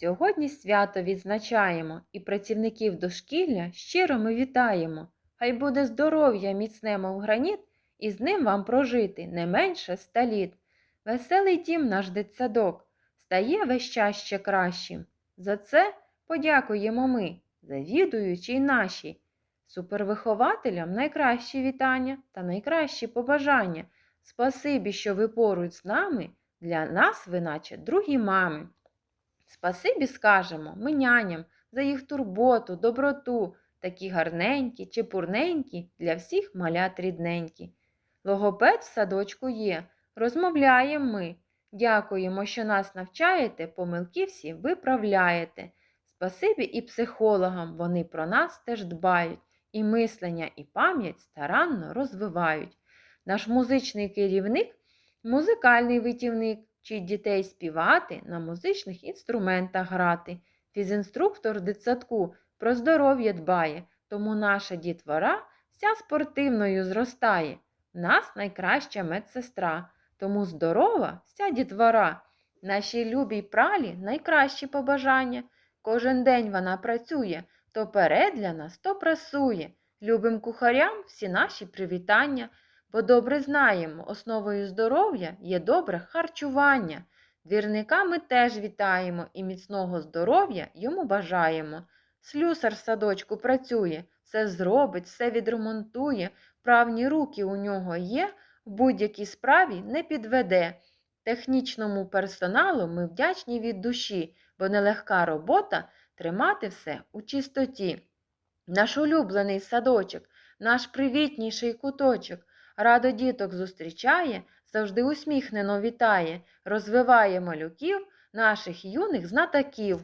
Сьогодні свято відзначаємо і працівників дошкілля щиро ми вітаємо. Хай буде здоров'я міцне, мов граніт, і з ним вам прожити не менше ста літ. Веселий дім наш дитсадок стає весь час ще кращим. За це подякуємо ми, завідуючі й наші. Супервихователям найкращі вітання та найкращі побажання. Спасибі, що ви поруч з нами, для нас ви наче другі мами. Спасибі скажемо ми няням за їх турботу, доброту, такі гарненькі, чепурненькі, для всіх малят рідненькі. Логопед в садочку є, розмовляємо ми. Дякуємо, що нас навчаєте, помилки всі виправляєте. Спасибі і психологам, вони про нас теж дбають, і мислення, і пам'ять старанно розвивають. Наш музичний керівник музикальний витівник, вчить дітей співати, на музичних інструментах грати. Фізінструктор дитсадку про здоров'я дбає, тому наша дітвора вся спортивною зростає. Нас найкраща медсестра, тому здорова вся дітвора. Нашій любій пралі найкращі побажання. Кожен день вона працює, то перед для нас, то прасує. Любим кухарям всі наші привітання, бо добре знаємо, основою здоров'я є добре харчування. Двірника ми теж вітаємо і міцного здоров'я йому бажаємо. Слюсар в садочку працює, все зробить, все відремонтує, правні руки у нього є, в будь-якій справі не підведе. Технічному персоналу ми вдячні від душі, бо нелегка робота тримати все у чистоті. Наш улюблений садочок, наш привітніший куточок, радо діток зустрічає, завжди усміхнено вітає, розвиває малюків, наших юних знатоків.